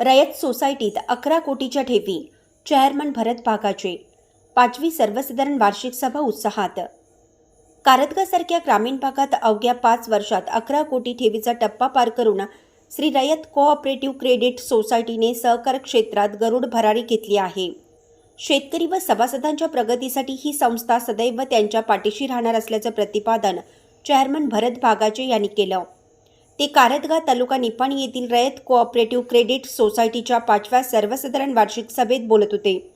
रयत सोसायटीत अकरा कोटीच्या ठेवी चेअरमन भरत भागाचे पाचवी सर्वसाधारण वार्षिक सभा उत्साहात. कारदगासारख्या ग्रामीण भागात अवघ्या पाच वर्षात अकरा कोटी ठेवीचा टप्पा पार करून श्री रयत कोऑपरेटिव्ह क्रेडिट सोसायटीने सहकार क्षेत्रात गरुड भरारी घेतली आहे. शेतकरी व सभासदांच्या प्रगतीसाठी ही संस्था सदैव त्यांच्या पाठीशी राहणार असल्याचं प्रतिपादन चेअरमन भरत भागाचे यांनी केलं. ते कारतगा तालुका निपाणी येथील रयत कोऑपरेटिव्ह क्रेडिट सोसायटीच्या पाचव्या सर्वसाधारण वार्षिक सभेत बोलत होते.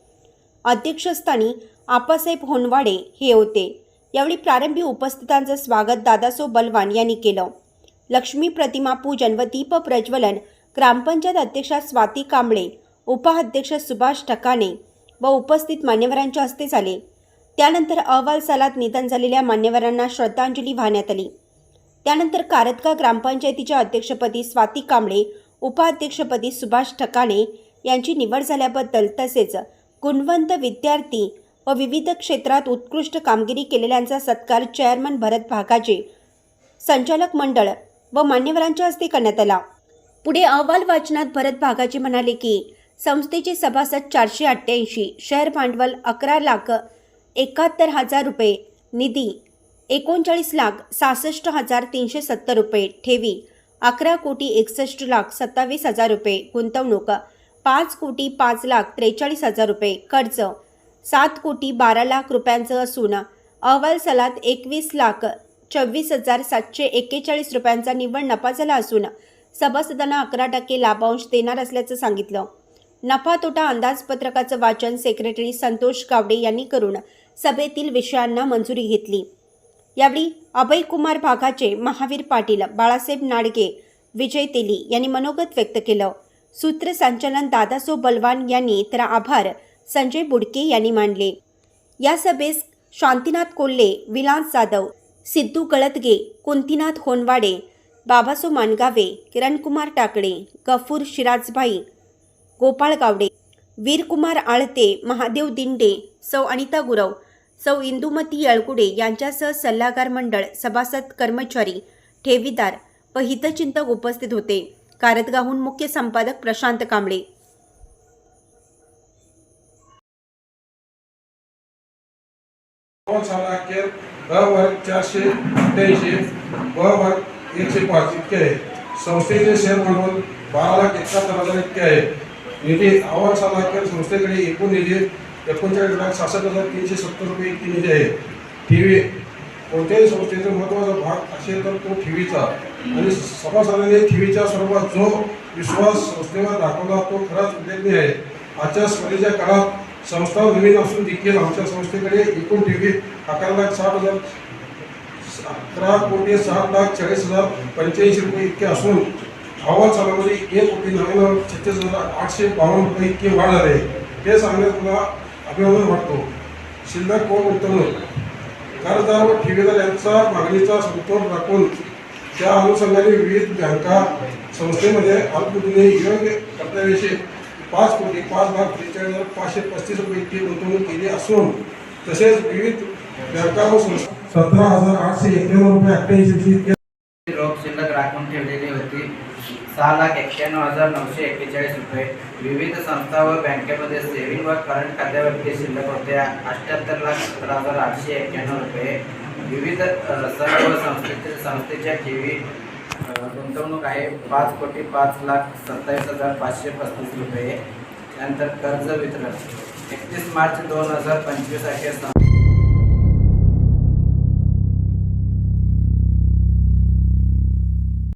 अध्यक्षस्थानी आपासाहेब होनवाडे हे होते. यावेळी प्रारंभी उपस्थितांचं स्वागत दादासो बलवान यांनी केलं. लक्ष्मी प्रतिमा पूजन व दीप प्रज्वलन ग्रामपंचायत अध्यक्षा स्वाती कांबळे उपाध्यक्ष सुभाष ठकाणे व उपस्थित मान्यवरांच्या हस्ते झाले. त्यानंतर अहवाल सालात निधन झालेल्या मान्यवरांना श्रद्धांजली वाहण्यात आली. त्यानंतर कारतका ग्रामपंचायतीच्या अध्यक्षपदी स्वाती कांबळे उपाध्यक्षपदी सुभाष ठकाणे यांची निवड झाल्याबद्दल तसेच गुणवंत विद्यार्थी व विविध क्षेत्रात उत्कृष्ट कामगिरी केलेल्यांचा सत्कार चेअरमन भरत भागाचे संचालक मंडळ व मान्यवरांच्या हस्ते करण्यात आला. पुढे अहवाल वाचनात भरत भागाचे म्हणाले की संस्थेचे सभासद चारशे अठ्ठ्याऐंशी शेअर भांडवल अकरा लाख एकाहत्तर हजार रुपये निधी एकोणचाळीस लाख सहासष्ट हजार तीनशे सत्तर रुपये ठेवी. अकरा कोटी एकसष्ट लाख सत्तावीस हजार रुपये गुंतवणूक. पाच कोटी पाच लाख त्रेचाळीस हजार रुपये खर्च सात कोटी बारा लाख रुपयांचं असून अहवाल सलात एकवीस लाख चव्वीस हजार सातशे एक्केचाळीस रुपयांचा निव्वळ नफा झाला असून सभासदांना अकरा टक्के लाभांश देणार असल्याचं सांगितलं. नफा तोटा अंदाजपत्रकाचं वाचन सेक्रेटरी संतोष गावडे यांनी करून सभेतील विषयांना मंजुरी घेतली. यावेळी अभय कुमार भागाचे महावीर पाटील बाळासाहेब नाडगे विजय तेली यांनी मनोगत व्यक्त केलं. सूत्रसंचालन दादासो बलवान यांनी तर आभार संजय बुडके यांनी मांडले या सभेस शांतीनाथ कोल्हे विलास जाधव सिद्धू गळतगे कुंतीनाथ होनवाडे बाबासो मानगावे किरणकुमार टाकडे गफूर शिराजभाई गोपाळ गावडे वीरकुमार आळते महादेव दिंडे सौ अनिता गुरव सौ इंदुमती येळकुडे यांच्यासह सल्लागार मंडळ सभासद कर्मचारी ठेवीदार व हितचिंतक उपस्थित होते. कारतगाहून मुख्य संपादक प्रशांत कांबळे. चारशे अठ्ठ्याऐंशी वर्ग एकशे पाच इतके आहे. संस्थेचे शेअर भांडवल बारा लाख एकाहत्तर हजार इतके आहे. निधी अहवाल साला संस्थेकडे एकूण निधी एकोणचाळीस लाख सहासष्ट हजार तीनशे सत्तर रुपये इतकी निधी आहे. ठेवी कोणत्याही संस्थेचा महत्त्वाचा भाग असेल तर तो ठेवीचा. आणि सभासदांनी ठेवीच्या स्वरूपात जो विश्वास संस्थेवर दाखवला तो खराच उल्लेखनीय आहे. आजच्या स्पर्धेच्या काळात संस्था नवीन असून देखील आमच्या संस्थेकडे एकूण ठेवी अकरा लाख साठ हजार अकरा कोटी सात लाख चाळीस हजार पंच्याऐंशी रुपये इतके असून अहवाल सालामध्ये म्हणजे एक कोटी नव्याण्णव छत्तीस हजार आठशे बावन्न रुपये इतकी वाढ झाली आहे. हे सांगण्यात मला अभिवादन वाटतो शिल्लक कोण गुंतवणूक कर्जदार व ठेवीदार यांचा मागणीचा समतोल राखून त्या अनुषंगाने विविध बँका संस्थेमध्ये अल्पमुदतीने योग्य कर्तव्याशी पाच कोटी पाच लाख त्रेचाळीस हजार पाचशे पस्तीस रुपये इतकी गुंतवणूक केली असून तसेच विविध बँका व संस्था सतरा हजार आठशे एक्क्याण्णव रुपये अठ्ठ्याऐंशी इतके शिल्लक राखून ठेवलेले सहा लाख एक्क्याण्णव हजार नऊशे एक्केचाळीस रुपये. विविध संस्था व बँकेमध्ये सेव्हिंग व करंट खात्यावरती शिल्लक होत्या. अठ्ठ्याहत्तर लाख सतरा हजार आठशे एक्क्याण्णव रुपये. विविध सर्व संस्थेचे संस्थेच्या ठेवी गुंतवणूक आहे. पाच कोटी पाच लाख सत्तावीस हजार पाचशे पस्तीस रुपये. त्यानंतर कर्ज वितरण. एकतीस मार्च दोन हजार पंचवीस अखेर